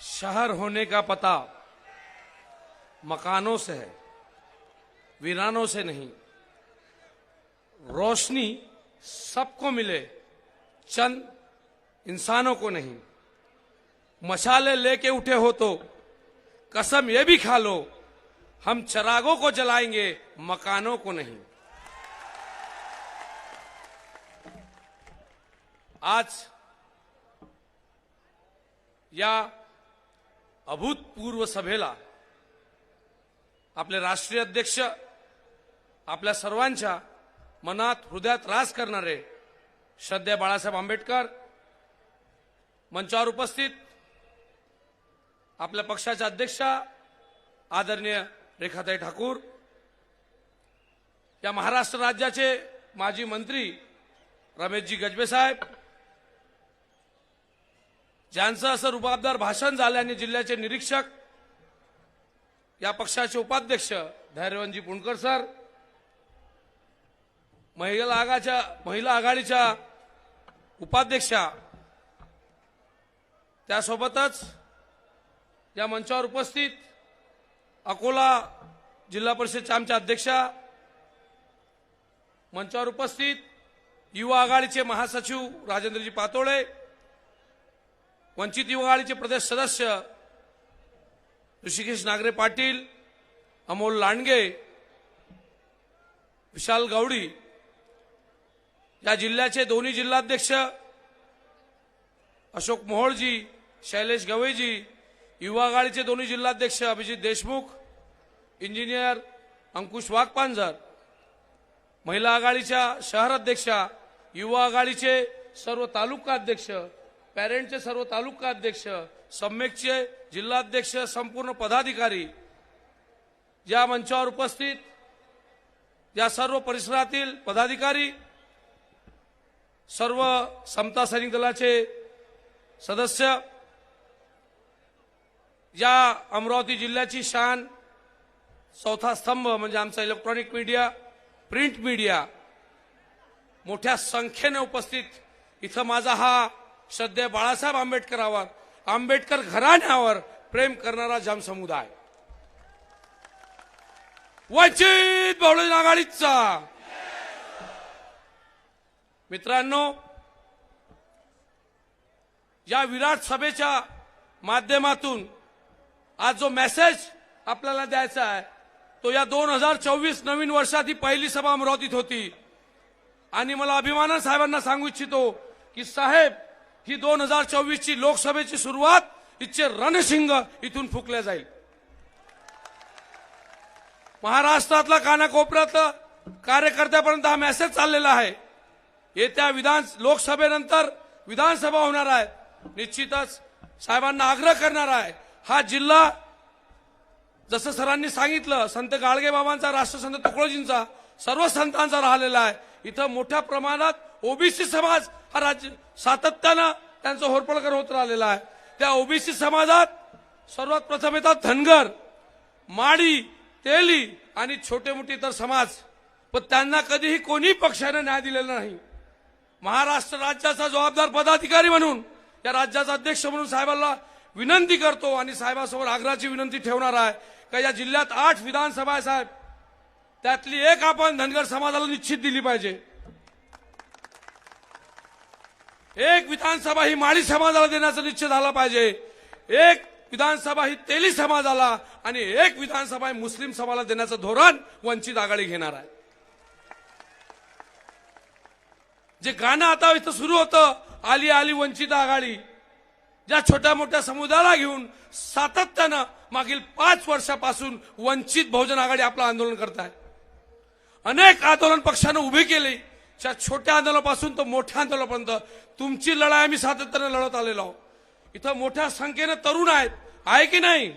शहर होने का पता मकानों से है, वीरानों से नहीं। रोशनी सबको मिले, चंद इंसानों को नहीं। मशाले लेके उठे हो तो कसम ये भी खा लो, हम चरागों को जलाएँगे, मकानों को नहीं। आज या अभूतपूर्व सभेला आपले राष्ट्रीय अध्यक्ष आपल्या सर्वांच्या मनात हृदयात रास करणारे श्रद्धेय बाळासाहेब आंबेडकर मंचावर उपस्थित आपल्या पक्षाच्या अध्यक्षा आदरणीय रेखाताई ठाकूर या महाराष्ट्र राज्याचे माजी मंत्री रमेशजी गजबे साहेब ज्यांचं असं रुबाबदार भाषण झालं आणि जिल्ह्याचे निरीक्षक या पक्षाचे उपाध्यक्ष धैर्यवंतजी पुणकर सर महिला आगाच्या महिला आघाडीच्या उपाध्यक्षा त्यासोबतच या मंचावर उपस्थित अकोला जिल्हा परिषदच्या आमच्या अध्यक्षा मंचावर उपस्थित युवा आघाडीचे महासचिव राजेंद्रजी पातोळे वंचित युवा आघाडीचे प्रदेश सदस्य ऋषिकेश नागरे पाटील अमोल लांडगे विशाल गावडी या जिल्ह्याचे दोन्ही जिल्हाध्यक्ष अशोक मोहोळजी शैलेश गवईजी युवा आघाडीचे दोन्ही जिल्हाध्यक्ष अभिजित देशमुख इंजिनियर अंकुश वाघपांझर महिला आघाडीच्या शहर अध्यक्षा युवा आघाडीचे सर्व तालुका अध्यक्ष पॅरेंटचे सर्व तालुका अध्यक्ष सम्यकचे जिल्हाध्यक्ष संपूर्ण पदाधिकारी या मंचावर उपस्थित या सर्व परिसरातील पदाधिकारी सर्व समता सैनिक दलाचे सदस्य या अमरावती जिल्ह्याची शान चौथा स्तंभ म्हणजे आमचा इलेक्ट्रॉनिक मीडिया प्रिंट मीडिया मोठ्या संख्येने उपस्थित. इथं माझा हा सध्या बाळासाहेब आंबेडकरावर आंबेडकर घराण्यावर प्रेम करणारा जनसमुदाय वंचित बहुजन आघाडीचा. मित्रांनो या विराट सभेच्या माध्यमातून आज जो मेसेज आपल्याला द्यायचा आहे तो या दोन हजार चोवीस नवीन वर्षात ही पहिली सभा अमरावतीत होती. आणि मला अभिमाना साहेबांना सांगू इच्छितो की साहेब ही दोन हजार चोवीस ची लोकसभेची सुरुवात इथचे रणसिंग इथून फुकल्या जाईल. महाराष्ट्रातला कानाकोपऱ्यातलं कार्यकर्त्यापर्यंत हा मेसेज चाललेला आहे. येत्या विधान लोकसभेनंतर विधानसभा होणार आहे. निश्चितच साहेबांना आग्रह करणार आहे. हा जिल्हा जसं सरांनी सांगितलं संत गाडगेबाबांचा राष्ट्रसंत तुकडोजींचा सर्व संतांचा राहिलेला आहे. इथं मोठ्या प्रमाणात ओबीसी समाज हा राज्य सातत्यानं त्यांचं होरपळकर होत राहिलेला आहे. त्या ओबीसी समाजात सर्वात प्रथम येतात धनगर माडी तेली आणि छोटे मोठे इतर समाज. पण त्यांना कधीही कोणी पक्षाने न्याय दिलेला नाही. महाराष्ट्र राज्याचा जबाबदार पदाधिकारी म्हणून या राज्याचा अध्यक्ष म्हणून साहेबांना विनंती करतो आणि साहेबांसमोर आग्रहाची विनंती ठेवणार आहे का या जिल्ह्यात आठ विधानसभा आहे साहेब. त्यातली एक आपण धनगर समाजाला निश्चित दिली पाहिजे. एक विधानसभा ही माळी समाजाला देण्याचा निश्चय झाला पाहिजे. एक विधानसभा ही तेली समाजाला आणि एक विधानसभा ही मुस्लिम समाजाला देण्याचं धोरण वंचित आघाडी घेणार आहे. जे गाणं आता इथं सुरू होतं आली आली वंचित आघाडी. ज्या छोट्या मोठ्या समुदायाला घेऊन सातत्यानं मागील पाच वर्षापासून वंचित बहुजन आघाडी आपलं आंदोलन करत आहे अनेक आंदोलन पक्षानं उभी केली. छोट्या आंदोलनापासून तर मोठ्या आंदोलनापर्यंत तुमची लढाई आम्ही सातत्याने लढत आलेलो आहोत. इथं मोठ्या संख्येनं तरुण आहेत. आहे की नाही?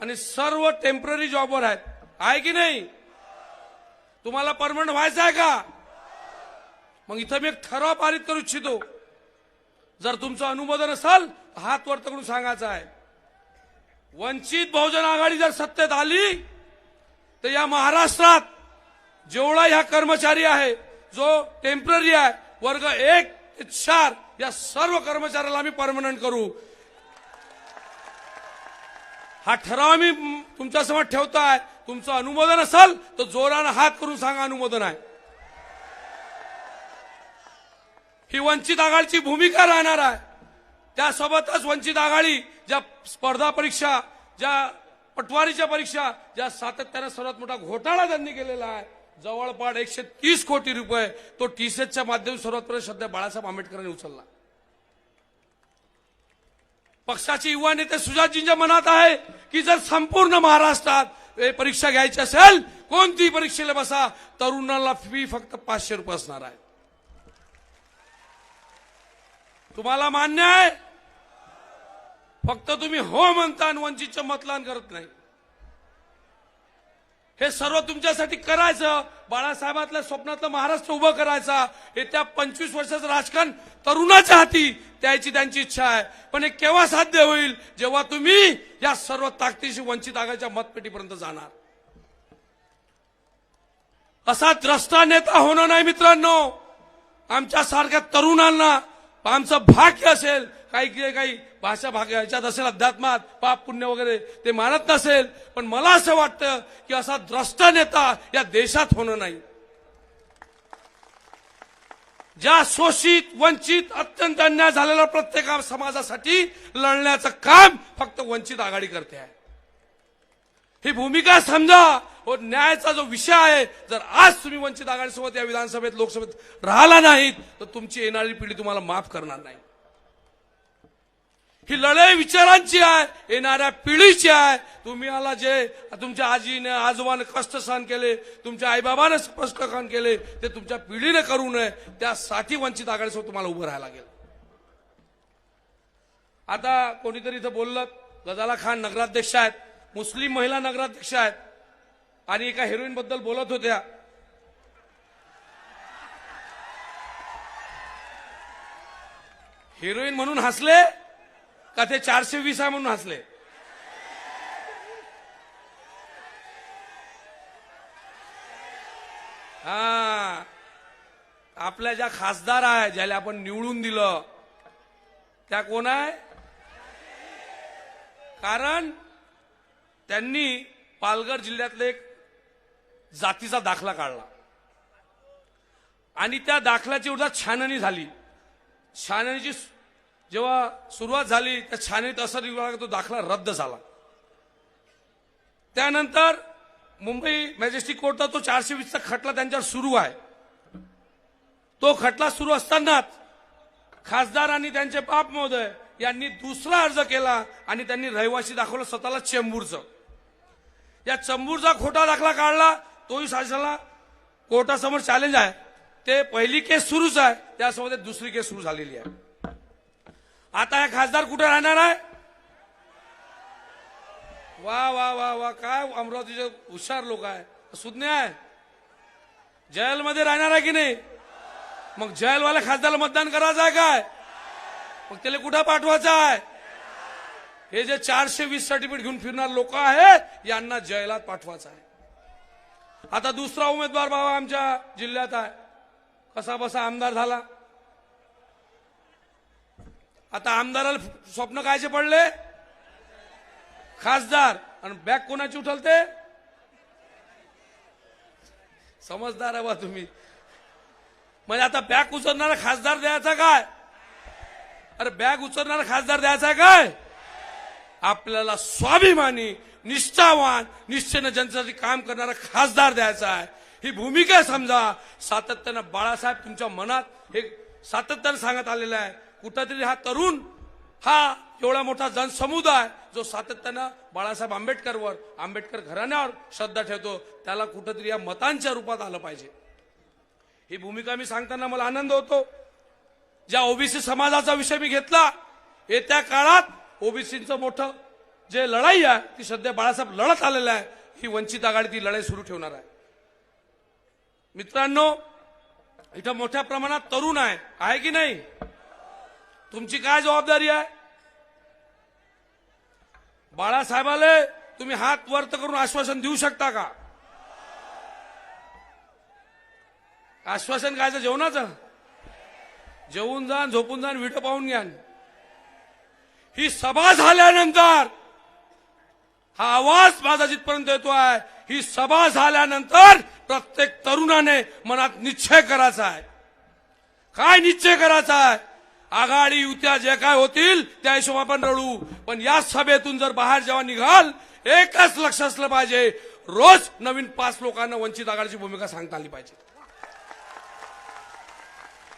आणि सर्व टेंपररी जॉबवर आहेत. आहे की नाही? तुम्हाला परमनंट व्हायचं आहे का? मग इथं मी एक ठराव पारित करू इच्छितो. जर तुमचं अनुमोदन असाल तर हात वर करून सांगायचं आहे. वंचित बहुजन आघाडी जर सत्तेत आली तर या महाराष्ट्रात जेवढा ह्या कर्मचारी आहे जो टेंपररी आहे वर्ग एक ते चार या सर्व कर्मचाऱ्याला आम्ही परमनंट करू. हा ठराव मी तुमच्यासमोर ठेवताय. तुमचं अनुमोदन असेल तर जोरानं हात करून सांगा अनुमोदन आहे. ही वंचित आघाडीची भूमिका राहणार आहे. त्यासोबतच वंचित आघाडी ज्या स्पर्धा परीक्षा ज्या पटवारीच्या परीक्षा ज्या सातत्यानं सर्वात मोठा घोटाळा त्यांनी केलेला आहे. जवळपास एकशे तीस कोटी रुपये तो टीसीएसच्या माध्यमातून सर्वात सध्या बाळासाहेब आंबेडकरांनी उचलला. पक्षाचे युवा नेते सुजातजींच्या मनात आहे की जर संपूर्ण महाराष्ट्रात हे परीक्षा घ्यायची असेल कोणती परीक्षेला बसा तरुणाला फी फक्त पाचशे रुपये असणार आहे. तुम्हाला मान्य आहे? फक्त तुम्ही हो म्हणता आणि वंचितचं मतदान करत नाही. हे सर्व तुमच्यासाठी करायचं. बाळासाहेबातल्या स्वप्नातलं महाराष्ट्र उभं करायचा. हे त्या पंचवीस वर्षाचं राजकारण तरुणाच्या हाती द्यायची त्यांची इच्छा आहे. पण हे केव्हा साध्य होईल? जेव्हा तुम्ही या सर्व ताकदीशी वंचित आघाडीच्या मतपेटीपर्यंत जाणार. असा द्रष्टा नेता होणं नाही मित्रांनो. आमच्यासारख्या तरुणांना आमचं भाग्य असेल काही काही काही भाषा भाग ह्याच्यात असेल अध्यात्मात पाप पुण्य वगैरे ते मानत नसेल पण मला असं वाटतं की असा द्रष्टा नेता या देशात होणं नाही. ज्या शोषित वंचित अत्यंत अन्याय झालेल्या प्रत्येक समाजासाठी लढण्याचं काम फक्त वंचित आघाडी करते आहे. ही भूमिका समजा हो, व न्यायाचा जो विषय आहे जर आज तुम्ही वंचित आघाडीसोबत या विधानसभेत लोकसभेत राहिला नाहीत तर तुमची येणारी पिढी तुम्हाला माफ करणार नाही. ही लढाई विचारांची आहे येणाऱ्या पिढीची आहे. तुम्ही आला जे तुमच्या आजीने आजोबाने कष्ट सहन केले तुमच्या आईबाबाने कष्ट सहन केले ते तुमच्या पिढीने करू नये त्यासाठी वंचित आघाडीसोबत तुम्हाला उभं राहायला लागेल. आता कोणीतरी इथं बोललं गजाला खान नगराध्यक्ष आहेत मुस्लिम महिला नगराध्यक्ष आहेत आणि एका हिरोईन बद्दल बोलत होत्या. हिरोईन म्हणून हसले का ते चारशे वीस आहे म्हणून हसले? हा. आपल्या ज्या खासदार आहे ज्याला आपण निवडून दिलं त्या कोण आहे? कारण त्यांनी पालघर जिल्ह्यातले एक जातीचा दाखला काढला. आणि त्या दाखल्याची उद्या छाननी झाली. छाननीची जेव्हा सुरुवात झाली त्या छाननीत असर निघाला तो दाखला रद्द झाला. त्यानंतर मुंबई मॅजेस्टिक कोर्टचा तो चारशे वीसचा खटला त्यांच्यावर सुरू आहे. तो खटला सुरू असतानाच खासदार आणि त्यांचे बाप महोदय यांनी दुसरा अर्ज केला आणि त्यांनी रहिवासी दाखवलं स्वतःला चेंबूरचं. या चंबूरचा खोटा दाखला काढला तोही शासनाला कोर्टासमोर चॅलेंज आहे. ते पहिली केस सुरूच आहे त्यासोबत दुसरी केस सुरू झालेली आहे. आता हे खासदार कुठे राहणार आहे? वा वा वा वा. काय अमरावतीचे हुशार लोक आहे. सुज्ञ आहे. जयलमध्ये राहणार आहे की नाही? मग जयलवाल्या खासदारला मतदान करायचं आहे काय? मग त्याला कुठं पाठवायचं आहे? हे जे चारशे वीस सर्टिफिकेट घेऊन फिरणार लोक आहेत यांना जैलात पाठवायचं आहे. आता दुसरा उमेदवार बाबा आमच्या जिल्ह्यात आहे. कसा बसा आमदार झाला. आता आमदाराला स्वप्न कायचे पडले? खासदार. आणि बॅग कोणाची उठलते? समजदार आहे बा तुम्ही. म्हणजे आता बॅग उचलणारा खासदार द्यायचा काय? अरे बॅग उचलणारा खासदार द्यायचा आहे काय? आपल्याला स्वाभिमानी निष्ठावान निश्चयनं जनतेसाठी काम करणारा खासदार द्यायचा आहे. ही भूमिका समजा. सातत्यानं बाळासाहेब तुमच्या मनात हे सातत्यानं सांगत आलेलं आहे. कुठंतरी हा तरुण हा एवढा मोठा जनसमुदाय जो सातत्यानं बाळासाहेब आंबेडकरवर आंबेडकर घराण्यावर श्रद्धा ठेवतो त्याला कुठंतरी या मतांच्या रूपात आलं पाहिजे. ही भूमिका मी सांगताना मला आनंद होतो. ज्या ओबीसी समाजाचा विषय मी घेतला येत्या काळात ओबीसीचं मोठं जे लढाई आहे ती सध्या बाळासाहेब लढत आलेलं आहे ही वंचित आघाडी ती लढाई सुरू ठेवणार आहे. मित्रांनो इथं मोठ्या प्रमाणात तरुण आहे आहे की नाही? तुमची काय जबाबदारी आहे? बाळासाहेबाले तुम्ही हात वर्त करून आश्वासन देऊ शकता का? आश्वासन कायचं? जेवणाचं? जेवून जा झोपून जा व्हिडिओ पाहून घ्या. ही सभा झाल्यानंतर हा आवाज माझा जिथपर्यंत येतो आहे ही सभा झाल्यानंतर प्रत्येक तरुणाने मनात निश्चय करायचा आहे. काय निश्चय करायचा आहे? आघाडी युत्या जे काय होतील त्या हिशोब आपण रडू. पण या सभेतून जर बाहेर जेव्हा निघाल एकच लक्ष असलं पाहिजे. रोज नवीन पाच लोकांना वंचित आघाडीची भूमिका सांगता आली पाहिजे.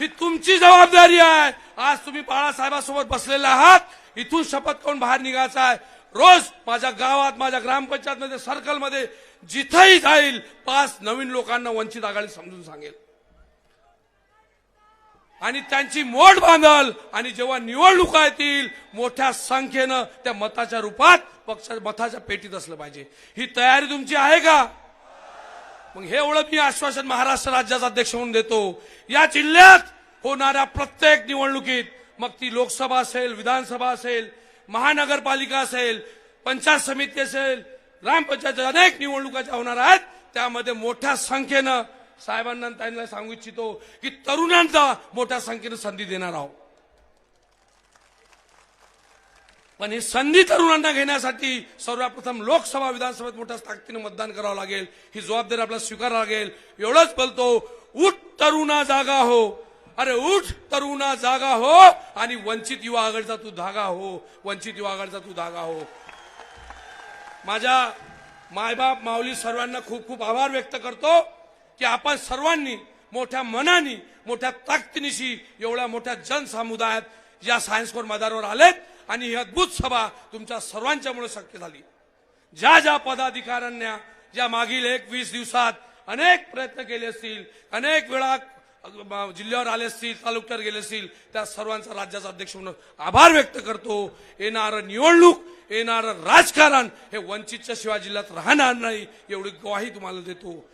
ही तुमची जबाबदारी आहे. आज तुम्ही बाळासाहेबांसोबत बसलेले आहात. इथून शपथ करून बाहेर निघायचं आहे. रोज माझ्या गावात माझ्या ग्रामपंचायतमध्ये सर्कलमध्ये जिथंही जाईल पाच नवीन लोकांना वंचित आघाडी समजून सांगेल. आणि त्यांची मोठ बांधल. आणि जेव्हा निवडणुका येतील मोठ्या संख्येनं त्या मताच्या रूपात पक्ष मताच्या पेटीत असलं पाहिजे. ही तयारी तुमची आहे का? मग हे एवढं मी आश्वासन महाराष्ट्र राज्याचा अध्यक्ष म्हणून देतो. या जिल्ह्यात होणाऱ्या प्रत्येक निवडणुकीत मग ती लोकसभा असेल विधानसभा असेल महानगरपालिका असेल पंचायत समिती असेल ग्रामपंचायत अनेक निवडणुका ज्या होणार आहेत त्यामध्ये मोठ्या संख्येनं साहेबांना त्यांना सांगू इच्छितो की तरुणांचा मोठ्या संख्येनं संधी देणार आहोत. पण ही संधी तरुणांना घेण्यासाठी सर्वप्रथम लोकसभा विधानसभेत मोठ्या ताकदीनं मतदान करावं लागेल. ही जबाबदारी आपल्याला स्वीकारावं लागेल. एवढंच बोलतो उठ तरुणा जागा हो. अरे उठ तरुणा जागा हो आणि वंचित युवा आघाडीचा तू धागा हो. वंचित युवा आघाडीचा तू धागा हो. माझ्या मायबाप माऊली सर्वांना खूप खूप आभार व्यक्त करतो. की आपण सर्वांनी मोठ्या मनाने मोठ्या ताकदीनिशी एवढ्या मोठ्या जनसमुदायात या सायन्स कोर मैदानावर आलेत आणि ही अद्भुत सभा तुमच्या सर्वांच्यामुळे शक्य झाली. ज्या ज्या पदाधिकाऱ्यांना ज्या मागील एक वीस दिवसात अनेक प्रयत्न केले असतील अनेक वेळा जिल्ह्यावर आले असतील तालुक्यावर गेले असतील त्या सर्वांचा राज्याचा अध्यक्ष म्हणून आभार व्यक्त करतो. येणारं निवडणूक येणारं राजकारण हे वंचितच्या शिवाय जिल्ह्यात राहणार नाही एवढी ग्वाही तुम्हाला देतो.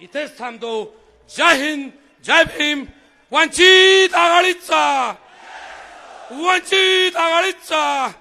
इथेच थांबतो. जय हिंद जय भीम. वंचित आघाडीचा. वंचित आघाडीचा.